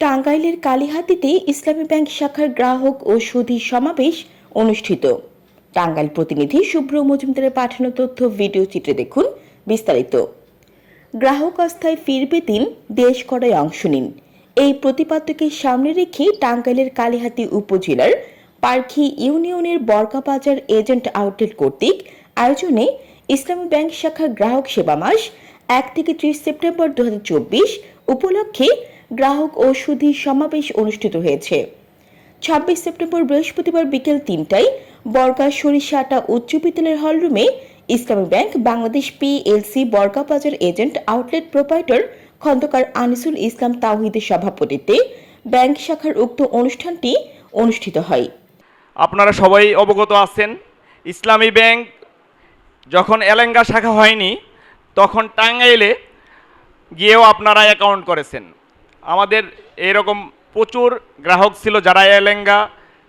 টাঙ্গাইলের কালীহাতিতে ইসলামী ব্যাংক শাখার গ্রাহক ও সুধী সমাবেশ অনুষ্ঠিত। টাঙ্গাইল প্রতিনিধি শুভ্র মজুমদারের পাঠানো তথ্য ভিডিও চিত্রে দেখুন বিস্তারিত। গ্রাহক আস্থায় ফিরবে দিন, দেশ করায় অংশ নিন। এই প্রতিপাদ্যকে সামনে রেখে টাঙ্গাইলের কালীহাতি উপজেলার পার্কি ইউনিয়নের বর্গাবাজার এজেন্ট আউটলেট কর্তৃক আয়োজনে ইসলামী ব্যাংক শাখার গ্রাহক সেবা মাস এক থেকে ত্রিশ সেপ্টেম্বর দু হাজার চব্বিশ উপলক্ষে গ্রাহক ও সুধী সমাবেশ অনুষ্ঠিত হয়েছে। ছাব্বিশ সেপ্টেম্বর বৃহস্পতিবার বিকেল তিনটায় বর্গা সরিষাটা উচ্চ বিদ্যালয়ের হলরুমে ইসলামী bank, Bangladesh PLC Barga Bazar agent, outlet proprietor Khandaker Anisul Islam তাওহিদের সভাপতিত্বে ব্যাংক শাখার উক্ত অনুষ্ঠানটি অনুষ্ঠিত হয়। আপনারা সবাই অবগত আছেন, ইসলামী ব্যাংক যখন এলেঙ্গা শাখা হয়নি, তখন টাঙ্গাইলে গিয়েও আপনারা অ্যাকাউন্ট করেছেন। আমাদের এরকম প্রচুর গ্রাহক ছিল যারা এলেঙ্গা,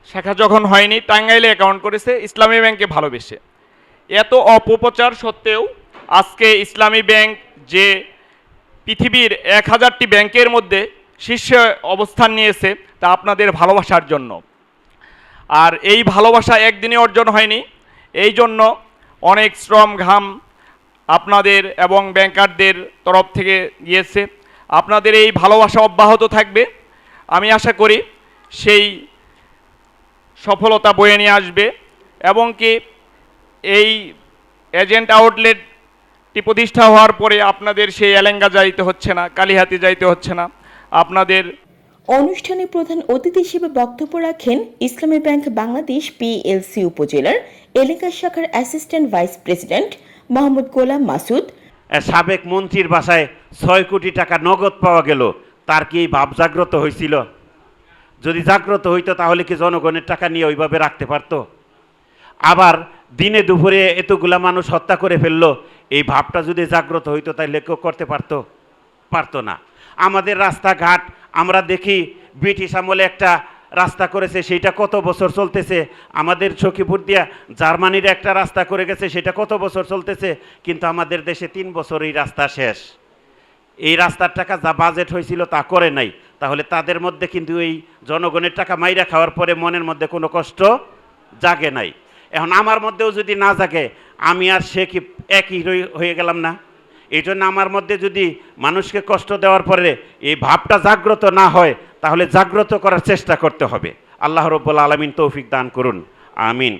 শাখা যখন হয়নি, টাঙ্গাইলে অ্যাকাউন্ট করেছে, ইসলামী ব্যাংকে ভালোবেসে। এত অপপ্রচার সত্ত্বেও আজকে ইসলামী ব্যাংক যে পৃথিবীর এক হাজারটি ব্যাংকের মধ্যে শীর্ষে অবস্থান নিয়েছে, তা আপনাদের ভালোবাসার জন্য। আর এই ভালোবাসা একদিনে অর্জন হয়নি, এই জন্য অনেক শ্রম ঘাম আপনাদের এবং ব্যাংকারদের তরফ থেকে গিয়েছে। আপনাদের এই ভালোবাসা অব্যাহত থাকবে। আমি আশা করি সেই সফলতা বয়ে নিয়ে আসবে এবং কি এই এজেন্ট আউটলেটটি প্রতিষ্ঠা হওয়ার পরে আপনাদের সেই এলেঙ্গা যাইতে হচ্ছে না, কালীহাতি যাইতে হচ্ছে না। আপনাদের অনুষ্ঠানে প্রধান অতিথি হিসেবে বক্তব্য রাখেন ইসলামী ব্যাংক বাংলাদেশ পিএলসি উপজেলার এলাকা শাখার assistant vice president Mohammad Golam Masud সাবেক মন্ত্রীর বাসায় ছয় কোটি টাকা নগদ পাওয়া গেল। তার কি এই ভাব জাগ্রত হয়েছিল যদি জাগ্রত হইতো, তাহলে কি জনগণের টাকা নিয়ে ওইভাবে রাখতে পারতো? আবার দিনে দুপুরে এতগুলা মানুষ হত্যা করে ফেলল, এই ভাবটা যদি জাগ্রত হইতো, তাহলে কেউ করতে পারতো? পারতো না। আমাদের রাস্তাঘাট, আমরা দেখি ব্রিটিশ আমলে একটা রাস্তা করেছে সেটা কত বছর চলতেছে? আমাদের সখীপুর দিয়া জার্মানির একটা রাস্তা করে গেছে, সেটা কত বছর চলতেছে? কিন্তু আমাদের দেশে তিন বছর এই রাস্তা শেষ। এই রাস্তার টাকা যা বাজেট হয়েছিল তা করে নাই। তাহলে তাদের মধ্যে কিন্তু এই জনগণের টাকা মাইরা খাওয়ার পরে মনের মধ্যে কোনো কষ্ট জাগে নাই। এখন আমার মধ্যেও যদি না জাগে, আমি আর সে কি একই হয়ে গেলাম না? এই জন্য আমার মধ্যে যদি মানুষকে কষ্ট দেওয়ার পরে এই ভাবটা জাগ্রত না হয় তাহলে জাগ্রত করার চেষ্টা করতে হবে। আল্লাহ রব্বুল আলমিন তৌফিক দান করুন। আমিন।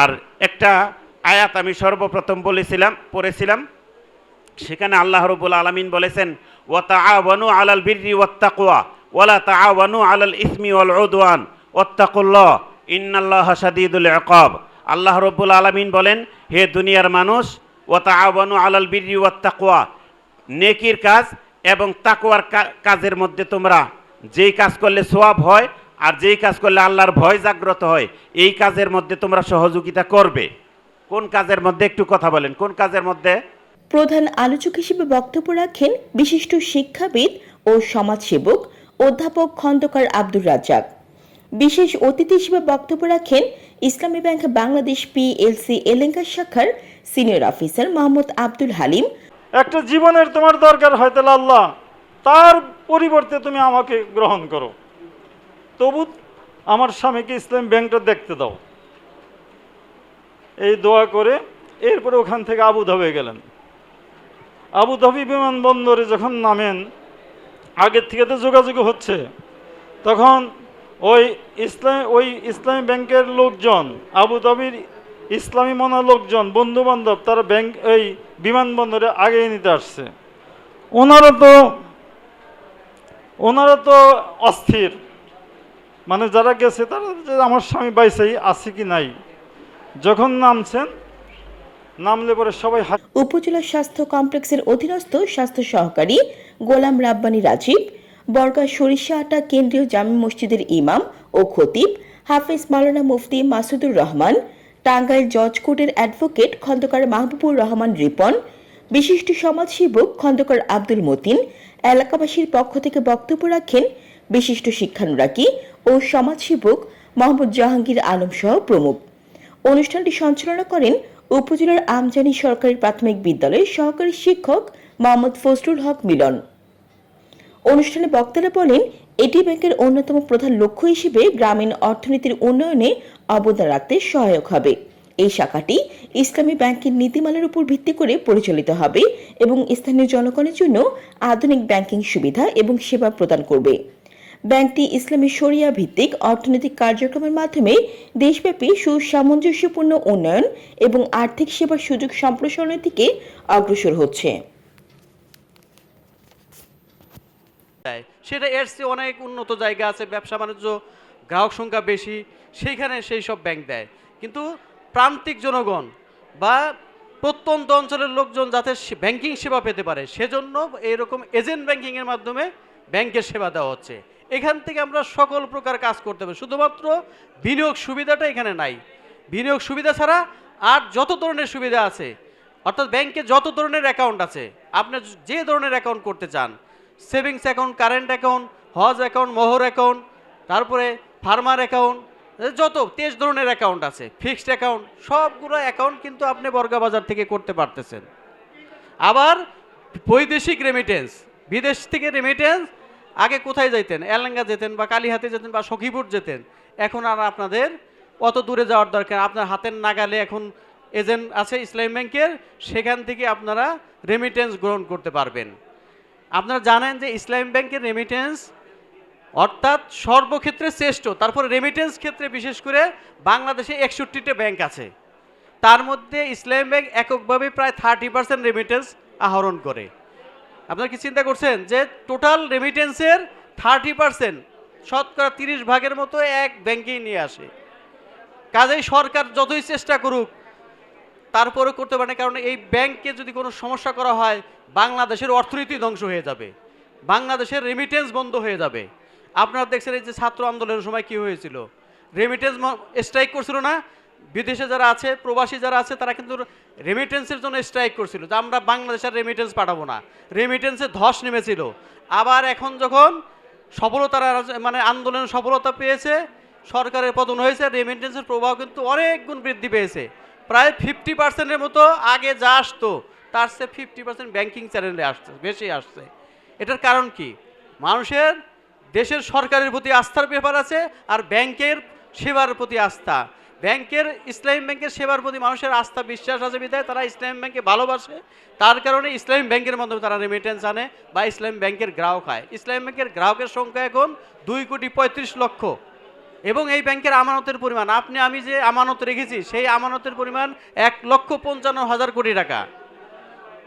আর একটা আয়াত আমি সর্বপ্রথম বলেছিলাম, পড়েছিলাম। সেখানে আল্লাহ রবুল আলমিন বলেছেন ওয়াতা আওয়ানু আলাল বিরি ওয়াত্তাকুয়া, ওয়ালা তা আওয়ানু আলাল ইসমি ওয়াল উদওয়ান, ওয়াত্তাকুল্লাহ, ইন্নাল্লাহ সাদিদুল ইকাব। আল্লাহ রব্বুল আলমিন বলেন, হে দুনিয়ার মানুষ ও ওয়াতা আওয়ানু আলাল বিরি ওয়াত্তাকুয়া, নেকির কাজ এবং তাকুয়ার কাজের মধ্যে তোমরা যেই কাজ করলে সোয়াব হয় আর যেই কাজ করলে আল্লাহর ভয় জাগ্রত হয় এই কাজের মধ্যে তোমরা সহযোগিতা করবে। কোন কাজের মধ্যে একটু কথা বলেন কোন কাজের মধ্যে? প্রধান আলোচক হিসেবে বক্তব্য রাখেন বিশিষ্ট শিক্ষাবিদ ও সমাজসেবক অধ্যাপক খন্দকার আব্দুর রাজ্জাক। বিশেষ অতিথি হিসেবে বক্তব্য রাখেন ইসলামী ব্যাংক বাংলাদেশ পিএলসি এলেঙ্কা শাখার সিনিয়র অফিসার মোহাম্মদ আব্দুল হালিম। একটা জীবনের তোমার দরকার হয়তো আল্লাহ। তার পরিবর্তে তুমি আমাকে গ্রহণ করো। তবু আমার স্বামীকে ইসলাম ব্যাংকটা দেখতে দাও। এই দোয়া করে এরপরে ওখান থেকে আবুধাবি গেলেন। আবুধাবি বিমানবন্দরে যখন নামেন, আগের থেকে তো যোগাযোগ হচ্ছে, তখন ওই ইসলাম, ওই ইসলামী ব্যাংকের লোকজন, আবুধাবির ইসলামী মনা লোকজন বন্ধু বান্ধব তারা ব্যাংক, এই বিমানবন্দরে আগে নিতে আসছে। ওনারা তো ওনারা তো অস্থির। মানে যারা গেছে, তারা যে আমার স্বামী বাইসাই আছে কি নাই। যখন নামছেন, নামলে পরে সবাই উপজেলা স্বাস্থ্য কমপ্লেক্সের অধীনস্থ স্বাস্থ্য সহকারী গোলাম রাব্বানী রাজীব, বর্গা সরিষাহাটা কেন্দ্রীয় জামি মসজিদের ইমাম ও খতিব, হাফিজ মাওলানা মুফতি মাসুদুর রহমান, টাঙ্গাইল জজ কোর্টের অ্যাডভোকেট খন্দকার মাহবুবুর রহমান রিপন বিশিষ্ট সমাজসেবক খন্দকার আব্দুল মতিন এলাকাবাসীর পক্ষ থেকে বক্তব্য রাখেন বিশিষ্ট শিক্ষানুরাগী ও সমাজসেবক মোহাম্মদ জাহাঙ্গীর আলম সহ প্রমুখ। অনুষ্ঠানটি সঞ্চালনা করেন উপজেলার আমজানি সরকারি প্রাথমিক বিদ্যালয়ের সহকারী শিক্ষক মোহাম্মদ ফজলুল হক মিলন। অনুষ্ঠানে বক্তারা বলেন, এটি ব্যাংকের অন্যতম প্রধান লক্ষ্য হিসেবে গ্রামীণ অর্থনীতির উন্নয়নে অবদান রাখতে সহায়ক হবে। এই শাখাটি ইসলামী ব্যাংকের নীতিমালার উপর ভিত্তি করে পরিচালিত হবে এবং স্থানীয় জনগণের জন্য আধুনিক ব্যাংকিং সুবিধা এবং সেবা প্রদান করবে। ব্যাংকটি ইসলামী শরিয়া ভিত্তিক অর্থনৈতিক কার্যক্রমের মাধ্যমে দেশব্যাপী সুসামঞ্জস্যপূর্ণ উন্নয়ন এবং আর্থিক সেবার সুযোগ সম্প্রসারণের দিকে অগ্রসর হচ্ছে। সেটা এর চেয়ে অনেক উন্নত জায়গা আছে, ব্যবসা বাণিজ্য, গ্রাহক সংখ্যা বেশি, সেইখানে সেই সব ব্যাংক দেয়। কিন্তু প্রান্তিক জনগণ বা প্রত্যন্ত অঞ্চলের লোকজন যাতে ব্যাংকিং সেবা পেতে পারে, সেজন্য এরকম এজেন্ট ব্যাংকিংয়ের মাধ্যমে ব্যাংকের সেবা দেওয়া হচ্ছে। এখান থেকে আমরা সকল প্রকার কাজ করতে পারি শুধুমাত্র বিনিয়োগ সুবিধাটা এখানে নাই। বিনিয়োগ সুবিধা ছাড়া আর যত ধরনের সুবিধা আছে, অর্থাৎ ব্যাংকে যত ধরনের অ্যাকাউন্ট আছে, আপনি যে ধরনের অ্যাকাউন্ট করতে চান, সেভিংস অ্যাকাউন্ট, কারেন্ট অ্যাকাউন্ট, হজ অ্যাকাউন্ট, মোহর অ্যাকাউন্ট, তারপরে ফার্মার অ্যাকাউন্ট যত তেইশ ধরনের অ্যাকাউন্ট আছে ফিক্সড অ্যাকাউন্ট সবগুলো অ্যাকাউন্ট কিন্তু আপনি বর্গা বাজার থেকে করতে পারতেছেন। আবার বৈদেশিক রেমিটেন্স বিদেশ থেকে রেমিটেন্স আগে কোথায় যেতেন এলাঙ্গা যেতেন বা কালীহাতে যেতেন বা সখীপুর যেতেন। এখন আর আপনাদের অত দূরে যাওয়ার দরকার আপনার হাতের নাগালে এখন এজেন্ট আছে ইসলাম ব্যাংকের সেখান থেকে আপনারা রেমিটেন্স গ্রহণ করতে পারবেন। আপনারা জানেন যে ইসলাম ব্যাংকের রেমিটেন্স অর্থাৎ সর্বক্ষেত্রে শ্রেষ্ঠ, তারপরে রেমিটেন্স ক্ষেত্রে বিশেষ করে বাংলাদেশে একষট্টিটা ব্যাংক আছে। তার মধ্যে ইসলাম ব্যাংক এককভাবে প্রায় থার্টি পার্সেন্ট রেমিটেন্স আহরণ করে। আপনারা কি চিন্তা করছেন যে টোটাল রেমিটেন্সের থার্টি পার্সেন্ট শতকরা তিরিশ ভাগের মতো এক ব্যাংকেই নিয়ে আসে? কাজেই সরকার যতই চেষ্টা করুক তারপরে করতে পারে না, কারণ এই ব্যাংকে যদি কোনো সমস্যা করা হয়, বাংলাদেশের অর্থনীতি ধ্বংস হয়ে যাবে। বাংলাদেশের রেমিটেন্স বন্ধ হয়ে যাবে। আপনারা দেখছেন এই যে ছাত্র আন্দোলনের সময় কি হয়েছিল? রেমিটেন্স স্ট্রাইক করছিল না? বিদেশে যারা আছে, প্রবাসী যারা আছে, তারা কিন্তু রেমিটেন্সের জন্য স্ট্রাইক করছিল যে আমরা বাংলাদেশের রেমিটেন্স পাঠাবো না। রেমিটেন্সে ধস নেমেছিল। আবার এখন যখন সফলতার মানে আন্দোলন সফলতা পেয়েছে, সরকারের পতন হয়েছে রেমিটেন্সের প্রভাব কিন্তু অনেক গুণ বৃদ্ধি পেয়েছে। প্রায় ফিফটি পার্সেন্টের মতো আগে যা আসতো, তার চেয়ে ফিফটি পার্সেন্ট ব্যাঙ্কিং চ্যানেলে আসছে, বেশি আসছে। এটার কারণ কি? মানুষের দেশের সরকারের প্রতি আস্থার ব্যাপার আছে আর ব্যাংকের সেবার প্রতি আস্থা। ব্যাংকের, ইসলামী ব্যাংকের সেবার প্রতি মানুষের আস্থা, বিশ্বাস আছে বিধায় তারা ইসলামী ব্যাংকে ভালোবাসে। তার কারণে ইসলামী ব্যাংকের মাধ্যমে তারা রেমিটেন্স আনে বা ইসলামী ব্যাংকের গ্রাহক হয়। ইসলামী ব্যাংকের গ্রাহকের সংখ্যা এখন দুই কোটি পঁয়ত্রিশ লক্ষ। এবং এই ব্যাংকের আমানতের পরিমাণ, আপনি আমি যে আমানত রেখেছি, সেই আমানতের পরিমাণ এক লক্ষ পঞ্চান্ন হাজার কোটি টাকা।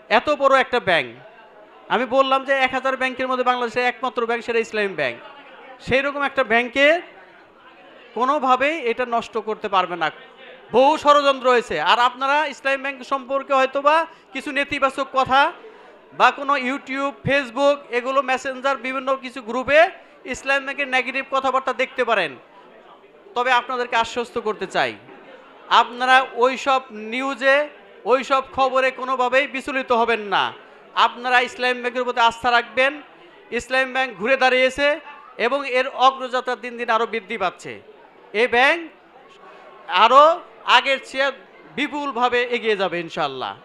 এত বড় একটা ব্যাংক। আমি বললাম যে এক হাজার ব্যাংকের মধ্যে বাংলাদেশের একমাত্র ব্যাংক সেটা ইসলামী ব্যাংক। সেই রকম একটা ব্যাংকে কোনোভাবেই এটা নষ্ট করতে পারবে না। বহু ষড়যন্ত্র রয়েছে আর আপনারা ইসলামী ব্যাংক সম্পর্কে হয়তোবা কিছু নেতিবাচক কথা বা কোনো ইউটিউব, ফেসবুক, এগুলো মেসেঞ্জার, বিভিন্ন কিছু গ্রুপে ইসলাম ব্যাংকের নেগেটিভ কথাবার্তা দেখতে পারেন। তবে আপনাদেরকে আশ্বস্ত করতে চাই, আপনারা ওই সব নিউজে ওই সব খবরে কোনোভাবেই বিচলিত হবেন না। আপনারা ইসলাম ব্যাংকের প্রতি আস্থা রাখবেন, ইসলাম ব্যাংক ঘুরে দাঁড়িয়েছে এবং এর অগ্রযাত্রা দিন দিন আরও বৃদ্ধি পাচ্ছে। এই ব্যাংক আরও আগের চেয়ে বিপুলভাবে এগিয়ে যাবে ইনশাল্লাহ